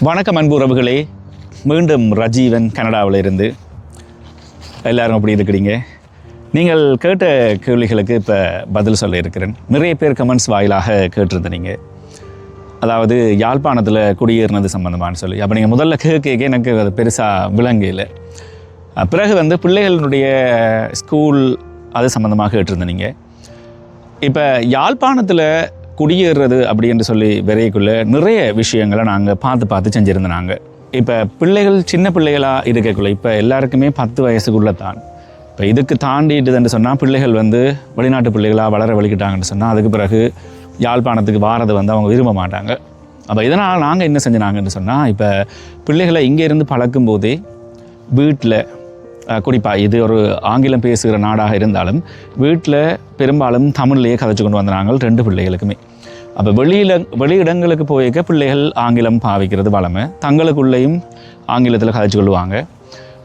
வணக்கம் அன்பு உறவுகளே. மீண்டும் ரஜீவன் கனடாவில் இருந்து. எல்லாரும் அப்படி இருக்கிறீங்க? நீங்கள் கேட்ட கேள்விகளுக்கு இப்போ பதில் சொல்ல இருக்கிறேன். நிறைய பேர் கமெண்ட்ஸ் வாயிலாக கேட்டிருந்தீங்க. அதாவது யாழ்ப்பாணத்தில் குடியேறினது சம்மந்தமானு சொல்லி. அப்போ நீங்கள் முதல்ல கேட்க எனக்கு அது பெருசாக விளங்கல பிறகு வந்து பிள்ளைகளினுடைய ஸ்கூல் அது சம்மந்தமாக கேட்டிருந்தீங்க. இப்போ யாழ்ப்பாணத்தில் குடியேறுறது அப்படின்னு சொல்லி விரைக்குள்ள நிறைய விஷயங்களை நாங்கள் பார்த்து பார்த்து செஞ்சுருந்தாங்க இப்போ பிள்ளைகள் சின்ன பிள்ளைகளாக இருக்கக்குள்ள இப்போ எல்லாருக்குமே பத்து வயசுக்குள்ளே தான் இப்போ இதுக்கு தாண்டிட்டுதுன்னு சொன்னால் பிள்ளைகள் வந்து வெளிநாட்டு பிள்ளைகளாக வளர வலிக்கிட்டாங்கன்னு சொன்னால் அதுக்கு பிறகு யாழ்ப்பாணத்துக்கு வாரது வந்து அவங்க விரும்ப மாட்டாங்க. அப்போ இதனால் நாங்கள் என்ன செஞ்சினாங்கன்னு சொன்னால் இப்போ பிள்ளைகளை இங்கே இருந்து பழக்கும் போதே வீட்டில் குறிப்பாக இது ஒரு ஆங்கிலம் பேசுகிற நாடாக இருந்தாலும் வீட்டில் பெரும்பாலும் தமிழ்லேயே கதைச்சு கொண்டு வந்தாங்க ரெண்டு பிள்ளைகளுக்குமே. அப்போ வெளியில் வெளியிடங்களுக்கு போயிருக்க பிள்ளைகள் ஆங்கிலம் பாவிக்கிறது வளமை. தங்களுக்குள்ளேயும் ஆங்கிலத்தில் கதைச்சு கொள்வாங்க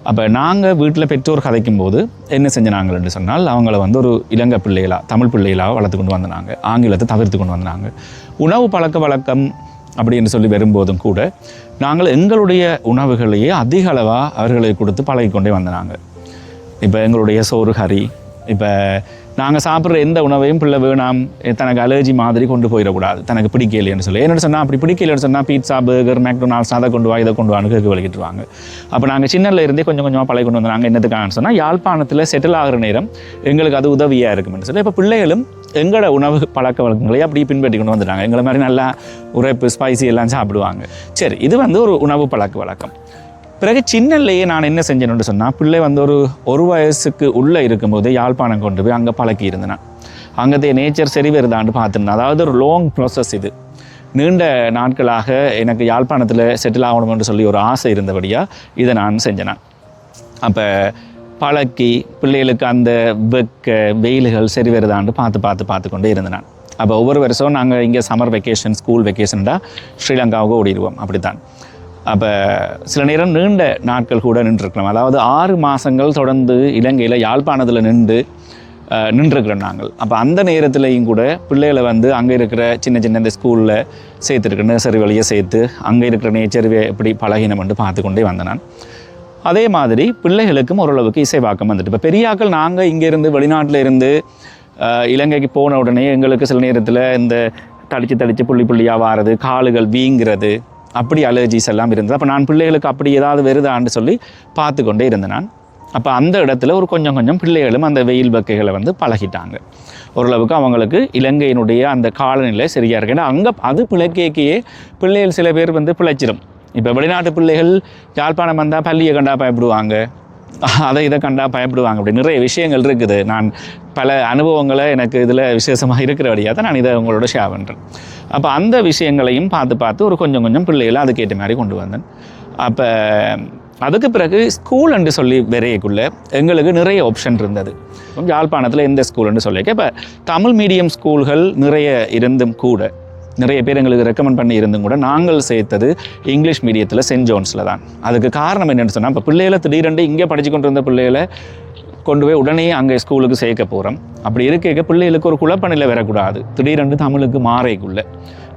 அப்போ நாங்கள் வீட்டில் பெற்றோர் கதைக்கும் போது என்ன செஞ்சினாங்கன்னு சொன்னால் அவங்கள வந்து ஒரு இளங்க பிள்ளைகளாக தமிழ் பிள்ளைகளாக வளர்த்து கொண்டு வந்தாங்க ஆங்கிலத்தை தவிர்த்து கொண்டு வந்தாங்க உணவு பழக்க வழக்கம் அப்படின்னு சொல்லி வரும்போதும் கூட நாங்கள் எங்களுடைய உணவுகளையே அதிக அளவாக அவர்களை கொடுத்து பழகிக்கொண்டே வந்தாங்க இப்போ எங்களுடைய சோறு கறி இப்போ நாங்கள் சாப்பிட்ற எந்த உணவையும் பிள்ளை வேணாம் தனக்கு அலர்ஜி மாதிரி கொண்டு போயிடக்கூடாது. தனக்கு பிடிக்கலைன்னு சொல்லி. என்னென்னு சொன்னால் அப்படி பிடிக்கலைன்னு சொன்னால் பீட்சா பர்கர் மேக்டொனால்ட்ஸ் அதை கொண்டு வா இதை கொண்டு வான்னு கேட்க வலிக்கிட்டுருவாங்க அப்போ நாங்கள் சின்னல இருந்தே கொஞ்சம் கொஞ்சமாக பழகி கொண்டு வந்தாங்க என்னத்துக்காகன்னு சொன்னால் யாழ்ப்பாணத்தில் செட்டில் ஆகிற நேரம் எங்களுக்கு அது உதவியாக இருக்கும்னு சொல்லி. இப்போ பிள்ளைகளும் எங்களோட உணவு பழக்க வழக்கங்களையும் அப்படியே பின்பற்றி கொண்டு வந்துட்டாங்க. எங்களை மாதிரி நல்லா உரைப்பு ஸ்பைசி எல்லாம் சாப்பிடுவாங்க. சரி இது வந்து ஒரு உணவு பழக்க வழக்கம். பிறகு சின்னல்லையே நான் என்ன செஞ்சேன்னு சொன்னால் பிள்ளை வந்து ஒரு ஒரு வயசுக்கு உள்ளே இருக்கும்போது யாழ்ப்பாணம் கொண்டு போய் அங்கே பழக்கி இருந்தேன். அங்கத்தைய நேச்சர் சரி வருதான்னு பார்த்துருந்தேன். அதாவது ஒரு லாங் ப்ராசஸ் இது. நீண்ட நாட்களாக எனக்கு யாழ்ப்பாணத்தில் செட்டில் ஆகணும்னு சொல்லி ஒரு ஆசை இருந்தபடியாக இதை நான் செஞ்சேன். அப்போ பழக்கி பிள்ளைகளுக்கு அந்த வெக்க வெயில்கள் சரி வருதான்னு பார்த்து பார்த்து பார்த்து கொண்டே இருந்தேன் அப்போ ஒவ்வொரு வருஷம் நாங்கள் இங்கே சம்மர் வெக்கேஷன் ஸ்கூல் வெக்கேஷன்டா ஸ்ரீலங்காவுக்கு ஓடிடுவோம். அப்படித்தான். அப்போ சில நேரம் நீண்ட நாட்கள் கூட நின்றுருக்கலாம். அதாவது ஆறு மாதங்கள் தொடர்ந்து இலங்கையில் யாழ்ப்பாணத்தில் நின்று நின்றுருக்குறோம் நின்றுருக்கிறோம் நாங்கள். அப்போ அந்த நேரத்துலையும் கூட பிள்ளைகளை வந்து அங்கே இருக்கிற சின்ன சின்ன இந்த ஸ்கூலில் சேர்த்துருக்க நர்சரி வழியை சேர்த்து அங்கே இருக்கிற நேச்சர் எப்படி பழகினம்னு பார்த்து கொண்டே வந்தேன் நான் அதே மாதிரி பிள்ளைகளுக்கும் ஓரளவுக்கு இசைவாக்கம் வந்துட்டு. இப்போ பெரியாக்கள் நாங்கள் இங்கேருந்து வெளிநாட்டில் இருந்து இலங்கைக்கு போன உடனே எங்களுக்கு சில நேரத்தில் இந்த தடிச்சு தடிச்சு புள்ளி புள்ளியாக வாரது காலுகள் வீங்கிறது அப்படி அலர்ஜிஸ் எல்லாம் இருந்தது. அப்போ நான் பிள்ளைகளுக்கு அப்படி ஏதாவது வருதான்னு சொல்லி பார்த்து கொண்டே இருந்தேன். நான் அப்போ அந்த இடத்துல ஒரு கொஞ்சம் கொஞ்சம் பிள்ளைகளும் அந்த வெயில் வக்கைகளை வந்து பழகிட்டாங்க. ஓரளவுக்கு அவங்களுக்கு இலங்கையினுடைய அந்த காலநிலை சரியாக இருக்கு. ஏன்னா அங்கே அது பிழைக்கையே பிள்ளைகள் சில பேர் வந்து பிழைச்சிடும் இப்போ வெளிநாட்டு பிள்ளைகள் யாழ்ப்பாணம் வந்தால் பள்ளியை கண்டா பயப்படுவாங்க. அதை இதை கண்டா பயப்படுவாங்க. அப்படி நிறைய விஷயங்கள் இருக்குது. நான் பல அனுபவங்களை எனக்கு இதில் விசேஷமாக இருக்கிற வழியாக தான் நான் இதை உங்களோட ஷேர் பண்ணுறேன் அப்போ அந்த விஷயங்களையும் பார்த்து பார்த்து ஒரு கொஞ்சம் கொஞ்சம் பிள்ளைகளை அதுக்கேற்ற மாதிரி கொண்டு வந்தேன். அப்போ அதுக்கு பிறகு ஸ்கூல் என்று சொல்லி வரையக்குள்ளே எங்களுக்கு நிறைய ஆப்ஷன் இருந்தது. யாழ்ப்பாணத்தில் எந்த ஸ்கூல்னு சொல்லியிருக்கேன். இப்போ தமிழ் மீடியம் ஸ்கூல்கள் நிறைய இருந்தும் கூட நிறைய பேர் எங்களுக்கு ரெக்கமெண்ட் பண்ணி இருந்தும் கூட நாங்கள் சேர்த்தது இங்கிலீஷ் மீடியத்தில் சென்ட் ஜோன்ஸில் தான். அதுக்கு காரணம் என்னென்னு சொன்னால் இப்போ பிள்ளைகளை திடீரென்று இங்கே படித்து கொண்டு இருந்த பிள்ளைகளை கொண்டு போய் உடனே அங்கே ஸ்கூலுக்கு சேர்க்க போகிறோம் அப்படி இருக்க பிள்ளைகளுக்கு ஒரு குழப்பநிலை வரக்கூடாது. திடீரென்று தமிழுக்கு மாறைக்குள்ளே.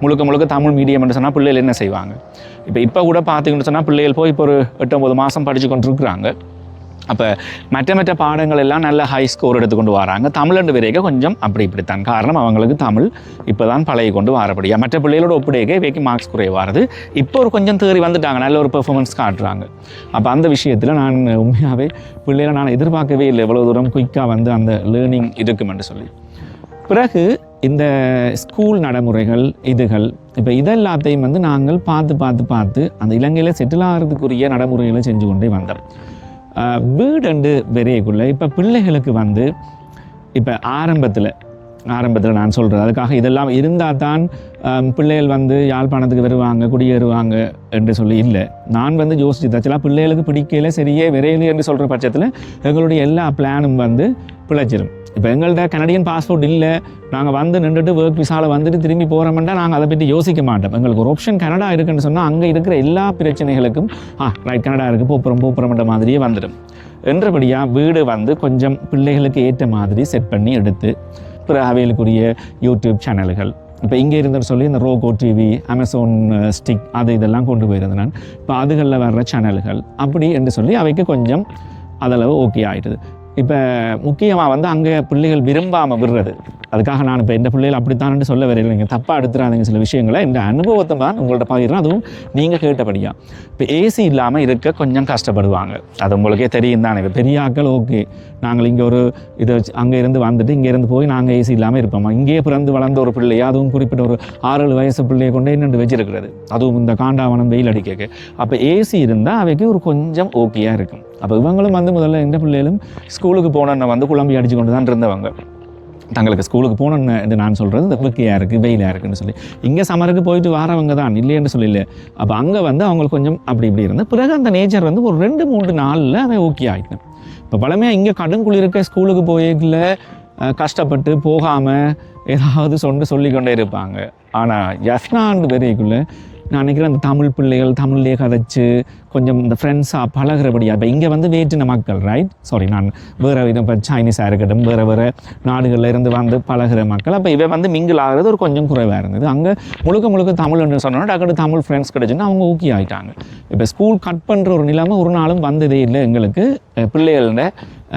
முழுக்க முழுக்க தமிழ் மீடியம்னு சொன்னால் பிள்ளைகள் என்ன செய்வாங்க? இப்போ இப்போ கூட பார்த்தீங்கன்னு சொன்னால் பிள்ளைகள் போய் இப்போ ஒரு எட்டு ஒம்பது மாதம் படித்து கொண்டு இருக்கிறாங்க அப்போ மற்ற மற்ற பாடங்கள் எல்லாம் நல்ல ஹை ஸ்கோர் எடுத்துக்கொண்டு வராங்க. தமிழண்டு வரைக்கும் கொஞ்சம் அப்படி இப்படித்தான். காரணம் அவங்களுக்கு தமிழ் இப்போ தான் பழகி கொண்டு வரப்படியா. மற்ற பிள்ளைகளோட ஒப்பிடைக்க இவைக்கு மார்க்ஸ் குறைவாருது இப்போ ஒரு கொஞ்சம் தேறி வந்துட்டாங்க. நல்ல ஒரு பெர்ஃபார்மன்ஸ் காட்டுறாங்க. அப்போ அந்த விஷயத்தில் நான் உண்மையாகவே பிள்ளைகளை நான் எதிர்பார்க்கவே இல்லை. எவ்வளோ தூரம் குயிக்காக வந்து அந்த லேர்னிங் இருக்குமென்று சொல்லி. பிறகு இந்த ஸ்கூல் நடைமுறைகள் இதுகள் இப்போ இதெல்லாத்தையும் வந்து நாங்கள் பார்த்து பார்த்து பார்த்து அந்த இலங்கையில் செட்டில் ஆகிறதுக்குரிய நடைமுறைகளை செஞ்சு கொண்டே வந்தோம். வீடு அண்டு வெறியக்குள்ளே இப்போ பிள்ளைகளுக்கு வந்து இப்போ ஆரம்பத்தில் ஆரம்பத்தில் நான் சொல்கிறேன் அதுக்காக இதெல்லாம் இருந்தால் தான் பிள்ளைகள் வந்து யாழ்ப்பாணத்துக்கு வருவாங்க குடியேறுவாங்க என்று சொல்லி இல்லை. நான் வந்து யோசிச்சு தச்சலாம் பிள்ளைகளுக்கு பிடிக்கல சரியே விரையில என்று சொல்கிற பட்சத்தில் எங்களுடைய எல்லா பிளானும் வந்து பிழைச்சிரும். இப்போ எங்கள்கிட்ட கனடியன் பாஸ்போர்ட் இல்லை. நாங்கள் வந்து நின்றுட்டு ஒர்க் விசாவில் வந்துட்டு திரும்பி போகிறோம்னா நாங்கள் அதை பற்றி யோசிக்க மாட்டோம். எங்களுக்கு ஒரு ஆப்ஷன் கனடா இருக்குன்னு சொன்னால் அங்கே இருக்கிற எல்லா பிரச்சனைகளுக்கும் ஆ ரைட் கனடா இருக்குது போப்புறம் போப்புறம்ன்ற மாதிரியே வந்துடும். என்றபடியாக வீடு வந்து கொஞ்சம் பிள்ளைகளுக்கு ஏற்ற மாதிரி செட் பண்ணி எடுத்து பிற அவைகளுக்குரிய யூடியூப் சேனல்கள் இப்போ இங்கே இருந்துன்னு சொல்லி இந்த ரோகோ டிவி அமேசான் ஸ்டிக் அது இதெல்லாம் கொண்டு போயிருந்தேன் நான். இப்போ அதுகளில் வர்ற சேனல்கள் அப்படி என்று சொல்லி அவைக்கு கொஞ்சம் அதளவு ஓகே ஆகிடுது இப்போ முக்கியமாக வந்து அங்கே பிள்ளைகள் விரும்பாமல் விடுறது. அதுக்காக நான் இப்போ எந்த பிள்ளைகள் அப்படித்தானு சொல்ல வரையில் நீங்கள் தப்பாக எடுத்துறாதீங்க சில விஷயங்களை. இந்த அனுபவத்தை தான் உங்கள்ட்ட பகிர்றேன். அதுவும் நீங்கள் கேட்டபடியா. இப்போ ஏசி இல்லாமல் இருக்க கொஞ்சம் கஷ்டப்படுவாங்க. அது உங்களுக்கே தெரியும் தானே. இப்போ பெரிய ஆட்கள் ஓகே நாங்கள் இங்கே ஒரு இதை அங்கே இருந்து வந்துட்டு இங்கே இருந்து போய் நாங்கள் ஏசி இல்லாமல் இருப்போம்? இங்கேயே பிறந்து வளர்ந்த ஒரு பிள்ளையா அதுவும் குறிப்பிட்ட ஒரு ஆறு ஏழு வயசு பிள்ளையை கொண்டே நின்று வச்சிருக்கிறது. அதுவும் இந்த காண்டாவனம் வெயில் அடிக்க அப்போ ஏசி இருந்தால் அவைக்கு ஒரு கொஞ்சம் ஓகேயாக இருக்கும். அப்போ இவங்களும் வந்து முதல்ல எந்த பிள்ளைகளும் ஸ்கூலுக்கு போனோன்னு வந்து குழம்பி அடிச்சு கொண்டு தான் இருந்தவங்க. தங்களுக்கு ஸ்கூலுக்கு போகணும்னு என்று நான் சொல்கிறது இந்த வெக்கையாக இருக்குது வெயிலாக இருக்குன்னு சொல்லி. இங்கே சம்மருக்கு போயிட்டு வரவங்க தான் இல்லைன்னு சொல்லல அப்போ அங்கே வந்து அவங்களுக்கு கொஞ்சம் அப்படி இப்படி இருந்து பிறகு அந்த நேச்சர் வந்து ஒரு ரெண்டு மூன்று நாளில் அவன் ஓகே ஆகிட்டேன் இப்போ பழமையாக இங்கே கடுங்குளிருக்க ஸ்கூலுக்கு போயிக்கல கஷ்டப்பட்டு போகாமல் ஏதாவது சொண்டு சொல்லிக்கொண்டே இருப்பாங்க. ஆனால் யஸ்னாண்டு வரைக்குள்ளே நான் நினைக்கிறேன் அந்த தமிழ் பிள்ளைகள் தமிழ்லேயே கதைச்சு கொஞ்சம் இந்த ஃப்ரெண்ட்ஸாக பழகிறபடியாக இப்போ இங்கே வந்து வேற்றின மக்கள் ரைட் சாரி நான் வேறு விதம் இப்போ சைனீஸாக இருக்கட்டும் வேறு வேறு நாடுகளில் இருந்து வந்து பழகிற மக்கள் அப்போ இவன் வந்து மிங்கிள் ஆகிறது ஒரு கொஞ்சம் குறைவாக இருந்தது. அங்கே முழுக்க முழுக்க தமிழ்னு சொன்னோன்னா டக்குனு தமிழ் ஃப்ரெண்ட்ஸ் கிடைச்சுன்னா அவங்க ஊக்கி ஆகிட்டாங்க இப்போ ஸ்கூல் கட் பண்ணுற ஒரு நிலைமை ஒரு நாளும் வந்ததே இல்லை எங்களுக்கு அஹ், பிள்ளைகளோட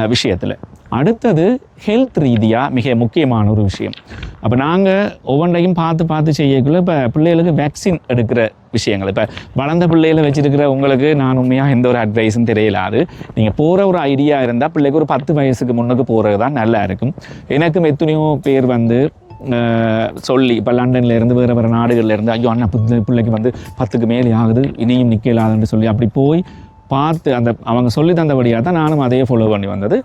விஷயத்தில். அடுத்தது ஹெல்த் ரீதியாக மிக முக்கியமான ஒரு விஷயம். அப்போ நாங்கள் ஒவ்வொன்றையும் பார்த்து பார்த்து செய்யக்குள்ள இப்போ பிள்ளைகளுக்கு வேக்சின் எடுக்கிற விஷயங்கள். இப்போ வளர்ந்த பிள்ளைகளை வச்சுருக்கிற உங்களுக்கு நான் உண்மையாக எந்த ஒரு அட்வைஸும் தெரியலாது நீங்கள் போகிற ஒரு ஐடியா இருந்தால் பிள்ளைக்கு ஒரு பத்து வயசுக்கு முன்னுக்கு போகிறது தான் நல்லா இருக்கும். எனக்கும் எத்தனையோ பேர் வந்து சொல்லி இப்போ லண்டன்லேருந்து வேறு வேறு நாடுகள்லேருந்து ஐயோ அண்ணா பிள்ளைக்கு வந்து பத்துக்கு மேலே ஆகுது இனியும் நிற்கலாதுன்னு சொல்லி அப்படி போய் பார்த்து அந்த அவங்க சொல்லி தந்தபடியாக தான் நானும் அதையே ஃபாலோ பண்ணி வந்தது.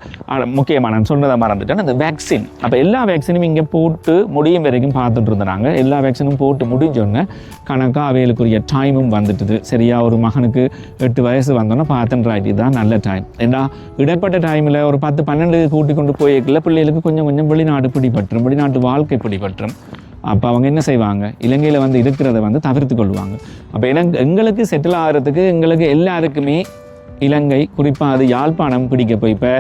முக்கியமாக நான் சொன்னதை மறந்துட்டேன். அந்த வேக்சின் அப்போ எல்லா வேக்சினும் இங்கே போட்டு முடியும் வரைக்கும் பார்த்துட்டு இருந்தாங்க எல்லா வேக்சினும் போட்டு முடிஞ்சோடனே கணக்காக அவைகளுக்குரிய டைமும் வந்துட்டுது. சரியா ஒரு மகனுக்கு எட்டு வயசு வந்தோன்னே பார்த்துன்றாட்டி தான் நல்ல டைம் ஏன்னா இடைப்பட்ட டைமில் ஒரு பத்து பன்னெண்டு கூட்டி கொண்டு போயிருக்கல பிள்ளைகளுக்கு கொஞ்சம் கொஞ்சம் வெளிநாடு பிடிபட்டுரும் வெளிநாட்டு வாழ்க்கை பிடிபட்டுரும் அப்போ அவங்க என்ன செய்வாங்க? இலங்கையில் வந்து இருக்கிறத வந்து தவிர்த்து கொள்வாங்க. அப்போ எனக்கு எங்களுக்கு செட்டில் ஆகிறதுக்கு எங்களுக்கு எல்லாருக்குமே இலங்கை குறிப்பாக அது யாழ்ப்பாணம் பிடிக்க போய் இப்போ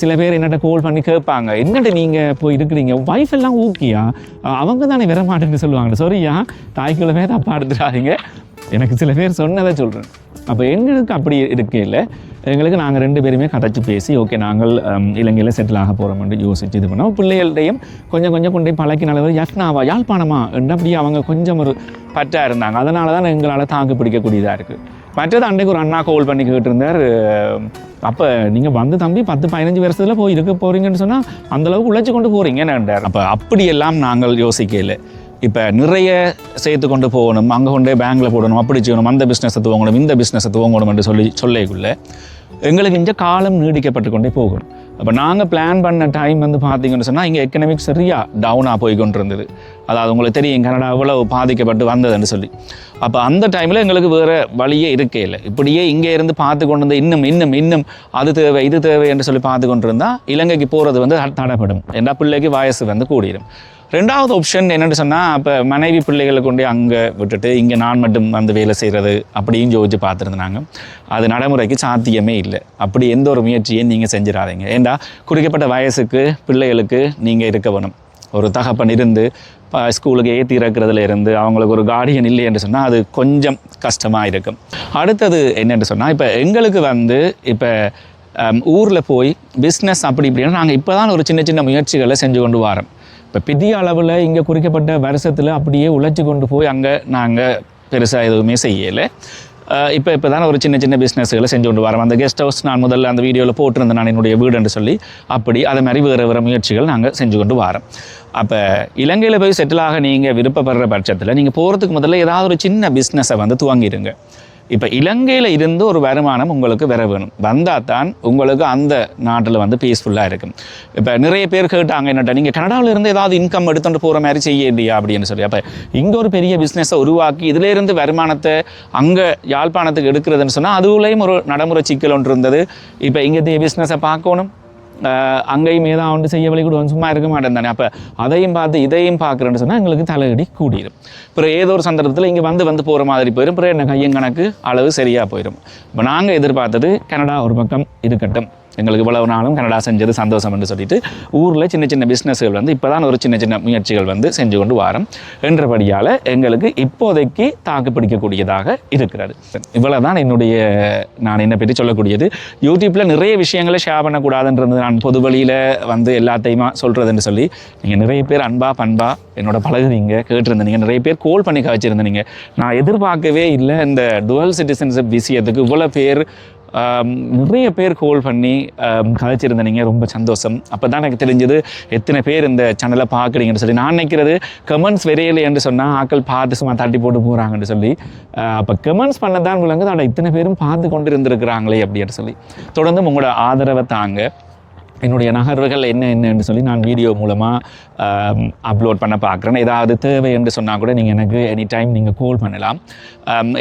சில பேர் என்னட்ட கோல் பண்ணி கேட்பாங்க. என்னட்டு நீங்கள் போய் இருக்கிறீங்க? ஒய்ஃப் எல்லாம் ஊக்கியா? அவங்க தானே வர மாட்டேன்னு சொல்லுவாங்க சாரியா தாய்க்குள்ளவே தப்பா எடுத்துடாதீங்க எனக்கு சில பேர் சொன்னதை சொல்கிறேன் அப்போ எங்களுக்கு அப்படி இருக்கையில் எங்களுக்கு நாங்கள் ரெண்டு பேருமே கதைச்சு பேசி ஓகே நாங்கள் இலங்கையில் செட்டில் ஆக போகிறோம்னு யோசிச்சு இது பண்ணோம். பிள்ளைகள்டையும் கொஞ்சம் கொஞ்சம் கொண்டு போய் பழக்கின யக்னாவா யாழ்ப்பாணமா? என்று அப்படி அவங்க கொஞ்சம் ஒரு பற்றாக இருந்தாங்க. அதனால தான் எங்களால் தாக்கு பிடிக்கக்கூடியதாக இருக்குது மற்றது அன்றைக்கு ஒரு அண்ணா கோல் பண்ணி கேட்டிருந்தார். அப்போ நீங்கள் வந்து தம்பி பத்து பதினஞ்சு வருஷத்தில் போய் இருக்க போகிறீங்கன்னு சொன்னால் அந்தளவுக்கு உழைச்சி கொண்டு போகிறீங்கன்னு அப்போ அப்படியெல்லாம் நாங்கள் யோசிக்கல. இப்போ நிறைய சேர்த்து கொண்டு போகணும் அங்கே கொண்டே பேங்கில் போடணும் அப்படி செய்யணும் அந்த பிஸ்னஸை துவங்கணும் இந்த பிஸ்னஸை துவங்கணும் என்று சொல்லி சொல்லிக்குள்ள எங்களுக்கு இந்த காலம் நீடிக்கப்பட்டு கொண்டே போகணும் அப்போ நாங்கள் பிளான் பண்ண டைம் வந்து பார்த்தீங்கன்னு சொன்னால் இங்கே எக்கனாமிக் சரியாக டவுனாக போய் கொண்டிருந்தது அதாவது உங்களுக்கு தெரியும் கனடா அவ்வளோ பாதிக்கப்பட்டு வந்ததுன்னு சொல்லி. அப்போ அந்த டைமில் எங்களுக்கு வேறு வழியே இருக்கே இல்லை. இப்படியே இங்கே இருந்து பார்த்து கொண்டு வந்து இன்னும் இன்னும் இன்னும் அது தேவை இது தேவை என்று சொல்லி பார்த்து கொண்டு இருந்தால் இலங்கைக்கு போகிறது வந்து தடைப்படும். ஏன்னா பிள்ளைக்கு வயசு வந்து கூடிடும் ரெண்டாவது ஆப்ஷன் என்னென்னு சொன்னால் அப்போ மனைவி பிள்ளைகளை கொண்டு அங்கே விட்டுட்டு இங்கே நான் மட்டும் வந்து வேலை செய்கிறது அப்படின்னு யோசிச்சு பார்த்துருந்தாங்க. அது நடைமுறைக்கு சாத்தியமே இல்லை. அப்படி எந்த ஒரு முயற்சியும் நீங்கள் செஞ்சிடாதீங்க. ஏண்டா குறிக்கப்பட்ட வயசுக்கு பிள்ளைகளுக்கு நீங்கள் இருக்க வேணும். ஒரு தகப்பன் இருந்து இப்போ ஸ்கூலுக்கு ஏற்றி இறக்குறதுல இருந்து அவங்களுக்கு ஒரு கார்டியன் இல்லை என்று சொன்னால் அது கொஞ்சம் கஷ்டமாக இருக்கும். அடுத்தது என்னென்று சொன்னால் இப்போ எங்களுக்கு வந்து இப்போ ஊரில் போய் பிஸ்னஸ் அப்படி இப்படின்னா நாங்கள் இப்போ தான் ஒரு சின்ன சின்ன முயற்சிகளை செஞ்சு கொண்டு வரோம். இப்போ பெரிய அளவில் இங்கே குறிக்கப்பட்ட வருஷத்தில் அப்படியே உழைச்சி கொண்டு போய் அங்கே நாங்கள் பெருசாக எதுவுமே செய்யலை. இப்போ இப்போ தானே ஒரு சின்ன சின்ன பிஸ்னஸ்களை செஞ்சு கொண்டு வரோம். அந்த கெஸ்ட் ஹவுஸ் நான் முதல்ல அந்த வீடியோவில் போட்டிருந்தேன் நான் என்னுடைய வீடுன்னு சொல்லி. அப்படி அதை மாதிரி வேறு வேறு முயற்சிகள் நாங்கள் செஞ்சு கொண்டு வரோம். அப்போ இலங்கையில் போய் செட்டில் ஆக நீங்கள் விருப்பப்படுற பட்சத்தில் நீங்கள் போகிறதுக்கு முதல்ல ஏதாவது ஒரு சின்ன பிஸ்னஸை வந்து துவங்கிடுங்க இப்போ இலங்கையில் இருந்து ஒரு வருமானம் உங்களுக்கு வர வேணும். வந்தால் தான் உங்களுக்கு அந்த நாட்டில் வந்து பீஸ்ஃபுல்லாக இருக்கும். இப்போ நிறைய பேர் கேட்டாங்க என்னட்ட நீங்கள் கனடாவில் இருந்து ஏதாவது இன்கம் எடுத்துகிட்டு போகிற மாதிரி செய்ய இல்லையா அப்படின்னு சொல்லி. அப்போ இங்கே ஒரு பெரிய பிஸ்னஸை உருவாக்கி இதிலேருந்து வருமானத்தை அங்கே யாழ்ப்பாணத்துக்கு எடுக்கிறதுன்னு சொன்னால் அதுலேயும் ஒரு நடைமுறை சிக்கல் ஒன்று இருந்தது. இப்போ இங்கே பிஸ்னஸை பார்க்கணும். அங்கேயும் ஏதாவது ஒன்று செய்ய வழி சும்மா இருக்க மாட்டேன் தானே. அப்போ அதையும் பார்த்து இதையும் பார்க்குறேன்னு சொன்னால் எங்களுக்கு தலையடி கூடிடும் அப்புறம் ஏதோ ஒரு சந்தர்ப்பத்தில் இங்கே வந்து வந்து போகிற மாதிரி போயிடும் அப்புறம் என்ன கையும் கணக்கு அளவு சரியாக போயிடும் இப்போ நாங்கள் எதிர்பார்த்தது கனடா ஒரு பக்கம் இருக்கட்டும். எங்களுக்கு இவ்வளவு நாளும் கனடா செஞ்சது சந்தோஷம் என்று சொல்லிட்டு ஊரில் சின்ன சின்ன பிஸ்னஸ்கள் வந்து இப்போ தான் ஒரு சின்ன சின்ன முயற்சிகள் வந்து செஞ்சு கொண்டு வாரம் என்றபடியால் எங்களுக்கு இப்போதைக்கு தாக்கு பிடிக்கக்கூடியதாக இருக்கிறது. இவ்வளவு தான் என்னுடைய நான் என்னை பற்றி சொல்லக்கூடியது. யூடியூப்பில் நிறைய விஷயங்களை ஷேர் பண்ணக்கூடாதுன்றது நான் பொது வழியில் வந்து எல்லாத்தையுமா சொல்கிறதுன்னு சொல்லி நீங்கள் நிறைய பேர் அன்பா பண்பா என்னோட பழகுறீங்க கேட்டிருந்தீங்க நிறைய பேர் கோல் பண்ணி கவச்சிருந்தீங்க நான் எதிர்பார்க்கவே இல்லை இந்த டுவல் சிட்டிசன்ஷிப் விஷயத்துக்கு இவ்வளோ பேர் நிறைய பேர் கோல் பண்ணி ஆம், ரொம்ப சந்தோஷம். அப்போ தான் எனக்கு தெரிஞ்சது எத்தனை பேர் இந்த சேனலை பார்க்குறீங்கன்னு சொல்லி. நான் நினைக்கிறது கமெண்ட்ஸ் வரையில என்று சொன்னால் ஆக்கள் பார்த்து சும்மா தட்டி போட்டு போகிறாங்கன்னு சொல்லி. அப்போ கமெண்ட்ஸ் பண்ண தான் விளங்குது. ஆனால் இத்தனை பேரும் பார்த்து கொண்டு இருந்திருக்கிறாங்களே அப்படின்னு சொல்லி. தொடர்ந்து உங்களோட ஆதரவை தாங்க. என்னுடைய நகர்வுகள் என்ன என்னன்னு சொல்லி நான் வீடியோ மூலமாக அப்லோட் பண்ண பார்க்குறேன். ஏதாவது தேவை என்று சொன்னால் கூட நீங்கள் எனக்கு எனி டைம் நீங்கள் கால் பண்ணலாம்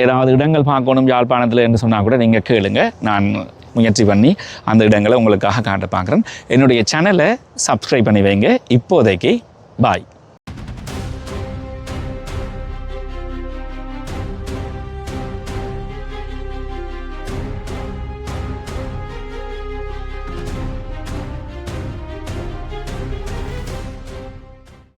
ஏதாவது இடங்கள் பார்க்கணும் யாழ்ப்பாணத்தில் என்று சொன்னால் கூட நீங்கள் கேளுங்க. நான் முயற்சி பண்ணி அந்த இடங்களை உங்களுக்காக காட்ட பார்க்குறேன். என்னுடைய சேனலை சப்ஸ்கிரைப் பண்ணி வைங்க. இப்போதைக்கு பாய்